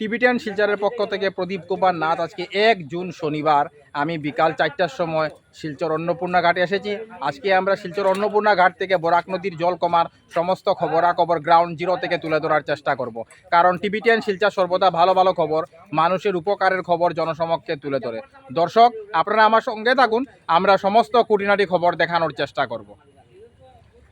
Tibetan শিলচরের পক্ষ থেকে প্রদীপ কুমার নাথ আজকে এক জুন শনিবার। আমি বিকাল চারটার সময় শিলচর অন্নপূর্ণা ঘাটে এসেছি। আজকে আমরা শিলচর অন্নপূর্ণা ঘাট থেকে বরাক নদীর জল কমার সমস্ত খবরাখবর গ্রাউন্ড জিরো থেকে তুলে ধরার চেষ্টা করব। কারণ টিবিটিয়ান শিলচর সর্বদা ভালো ভালো খবর, মানুষের উপকারের খবর জনসমক্ষে তুলে ধরে। দর্শক, আপনারা আমার সঙ্গে থাকুন, আমরা সমস্ত কুটিনাটি খবর দেখানোর চেষ্টা করব।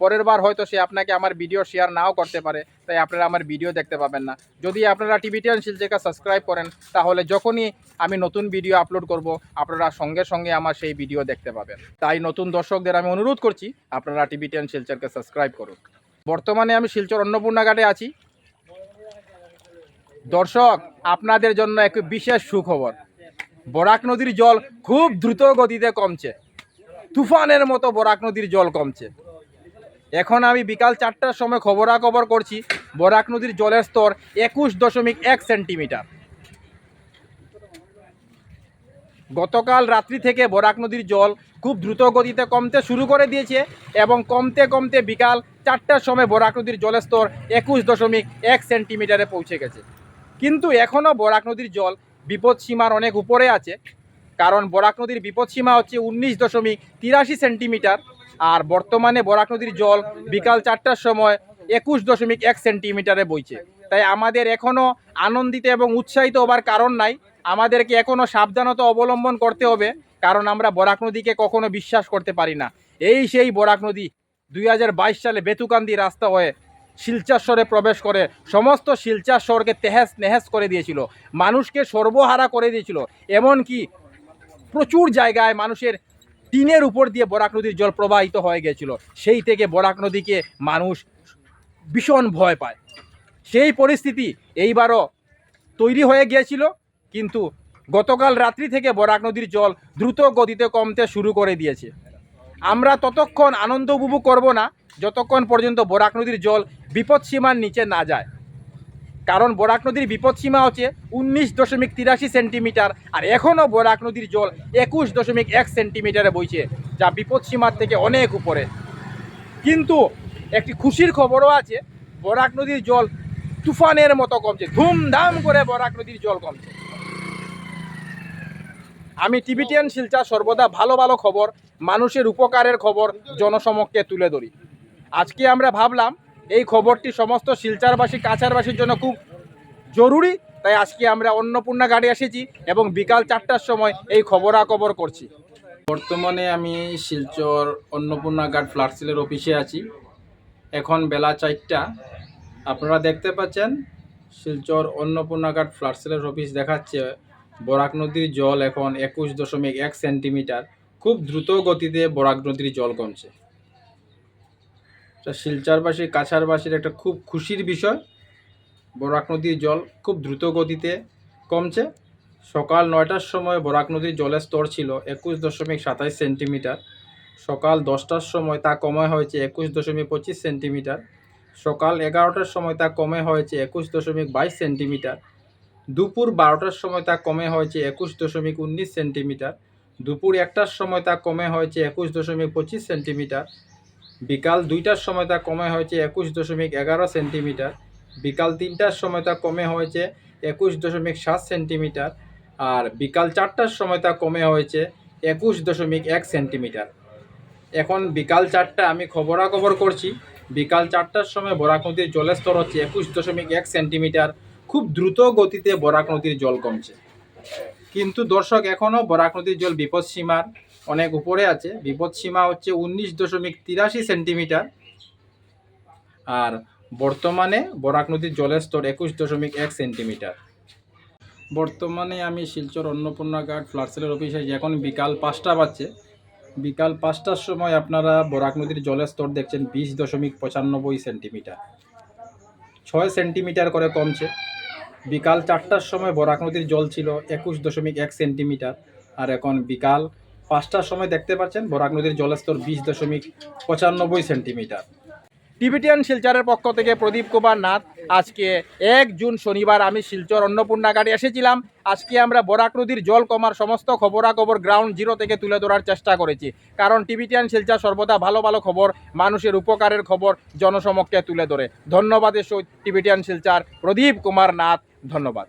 পরের বার হয়তো সে আপনাকে আমার ভিডিও শেয়ার নাও করতে পারে, তাই আপনারা আমার ভিডিও দেখতে পাবেন না। যদি আপনারা টিভি টিভিটিয়ান শিলচেকে সাবস্ক্রাইব করেন, তাহলে যখনই আমি নতুন ভিডিও আপলোড করব, আপনারা সঙ্গে সঙ্গে আমার সেই ভিডিও দেখতে পাবেন। তাই নতুন দর্শকদের আমি অনুরোধ করছি, আপনারা টিভি টিভিটিয়ান শিলচরকে সাবস্ক্রাইব করুন। বর্তমানে আমি শিলচর অন্নপূর্ণা ঘাটে আছি। দর্শক, আপনাদের জন্য এক বিশেষ সুখবর। বরাক নদীর জল খুব দ্রুত গতিতে কমছে। তুফানের মতো বরাক নদীর জল কমছে। এখন আমি বিকাল চারটার সময় খবরাখবর করছি বরাক নদীর জলের স্তর একুশ দশমিক এক সেন্টিমিটার। গতকাল রাত্রি থেকে বরাক নদীর জল খুব দ্রুত গতিতে কমতে শুরু করে দিয়েছে এবং কমতে কমতে বিকাল চারটার সময় বরাক নদীর জলের স্তর একুশ দশমিক এক সেন্টিমিটারে পৌঁছে গেছে। কিন্তু এখনও বরাক নদীর জল বিপদ সীমার অনেক উপরে আছে, কারণ বরাক নদীর বিপদ সীমা হচ্ছে উনিশ দশমিক তিরাশি সেন্টিমিটার। আর বর্তমানে বরাক নদীর জল বিকাল চারটার সময় একুশ দশমিক এক সেন্টিমিটারে বইছে। তাই আমাদের এখনও আনন্দিত এবং উৎসাহিত হবার কারণ নাই। আমাদেরকে এখনও সাবধানতা অবলম্বন করতে হবে, কারণ আমরা বরাক নদীকে কখনো বিশ্বাস করতে পারি না। এই সেই বরাক নদী দুই হাজার বাইশ সালে বেতুকান্দি রাস্তা হয়ে শিলচার প্রবেশ করে সমস্ত শিলচার তেহেস নেহেস করে দিয়েছিল। মানুষকে সর্বহারা করে দিয়েছিল। এমনকি প্রচুর জায়গায় মানুষের টিনের উপর দিয়ে বরাক নদীর জল প্রবাহিত হয়ে গেছিল। সেই থেকে বরাক নদীকে মানুষ ভীষণ ভয় পায়। সেই পরিস্থিতি এইবারও তৈরি হয়ে গিয়েছিল, কিন্তু গতকাল রাত্রি থেকে বরাক নদীর জল দ্রুত গতিতে কমতে শুরু করে দিয়েছে। আমরা ততক্ষণ আনন্দ উপভোগ করব না, যতক্ষণ পর্যন্ত বরাক নদীর জল বিপদসীমার নিচে না যায়। কারণ বরাক নদীর বিপদসীমা হচ্ছে উনিশ দশমিক তিরাশি সেন্টিমিটার, আর এখনও বরাক নদীর জল একুশ দশমিক এক সেন্টিমিটারে বইছে, যা বিপদসীমার থেকে অনেক উপরে। কিন্তু একটি খুশির খবরও আছে, বরাক নদীর জল তুফানের মতো কমছে, ধুমধাম করে বরাক নদীর জল কমছে। আমি টিভিটিয়ান শিলচা সর্বদা ভালো ভালো খবর, মানুষের উপকারের খবর জনসমক্ষে তুলে ধরি। আজকে আমরা ভাবলাম এই খবরটি সমস্ত শিলচারবাসী, কাছারবাসীর জন্য খুব জরুরি। তাই আজকে আমরা অন্নপূর্ণা গাড়ি এসেছি এবং বিকাল চারটার সময় এই খবরাখবর করছি। বর্তমানে আমি শিলচর অন্নপূর্ণা ঘাট ফ্লাটসিলের অফিসে আছি। এখন বেলা চারটা। আপনারা দেখতে পাচ্ছেন, শিলচর অন্নপূর্ণা ঘাট ফ্লাটসিলের অফিস দেখাচ্ছে। বরাক নদীর জল এখন একুশ দশমিক এক সেন্টিমিটার। খুব দ্রুত গতিতে বরাক নদীর জল কমছে। তা শিলচারবাসী কাছারবাসীর একটা খুব খুশির বিষয়। বরাক নদীর জল খুব দ্রুত গতিতে কমছে। সকাল নয়টার সময় বরাক নদীর জলের স্তর ছিল একুশ দশমিক সাতাইশ সেন্টিমিটার। সকাল দশটার সময় তা কমে হয়েছে একুশ দশমিক পঁচিশ সেন্টিমিটার। সকাল এগারোটার সময় তা কমে হয়েছে একুশ দশমিক বাইশ সেন্টিমিটার। দুপুর বারোটার সময় তা কমে হয়েছে একুশ দশমিক উনিশ সেন্টিমিটার। দুপুর একটার সময় তা কমে হয়েছে একুশ দশমিক পঁচিশ সেন্টিমিটার। বিকাল দুইটার সময় তা কমে হয়েছে একুশ দশমিক এগারো সেন্টিমিটার। বিকাল তিনটার সময় তা কমে হয়েছে একুশ দশমিক সাত সেন্টিমিটার আর বিকাল চারটার সময় তা কমে হয়েছে একুশ দশমিক এক সেন্টিমিটার। এখন বিকাল চারটা আমি খবরাখবর করছি। বিকাল চারটার সময় বরাক নদীর জলের স্তর হচ্ছে একুশ দশমিক এক সেন্টিমিটার। খুব দ্রুত গতিতে বরাক নদীর জল কমছে। কিন্তু দর্শক, এখনও বরাক নদীর জল বিপদ সীমার অনেক উপরে আছে। বিপদ সীমা হচ্ছে উনিশ দশমিক তিরাশি সেন্টিমিটার। আর বর্তমানে বরাক নদীর জলের স্তর একুশ দশমিক এক সেন্টিমিটার। বর্তমানে আমি শিলচর অন্নপূর্ণা ঘাট ফ্লাটসেলের অফিসে এখন বিকাল পাঁচটা বাজছে। বিকাল পাঁচটার সময় আপনারা বরাক নদীর জলের স্তর দেখছেন বিশ দশমিক পঁচানব্বই সেন্টিমিটার। ছয় সেন্টিমিটার করে কমছে। বিকাল চারটার সময় বরাক নদীর জল ছিল একুশ দশমিক এক সেন্টিমিটার। আর এখন বিকাল পাঁচটার সময় দেখতে পাচ্ছেন বরাক নদীর জলস্তর বিশ দশমিক পঁচানব্বই সেন্টিমিটার। টিবিটিয়ান শিলচরের পক্ষ থেকে প্রদীপ কুমার নাথ, আজকে এক জুন শনিবার আমি শিলচর অন্নপূর্ণা ঘাটে এসেছিলাম। আজকে আমরা বরাক নদীর জল কমার সমস্ত খবরাখবর গ্রাউন্ড জিরো থেকে তুলে ধরার চেষ্টা করেছি। কারণ টিবিটিয়ান শিলচর সর্বদা ভালো ভালো খবর, মানুষের উপকারের খবর জনসমক্ষে তুলে ধরে। ধন্যবাদের সহিত টিবিটিয়ান শিলচর প্রদীপ কুমার নাথ, ধন্যবাদ।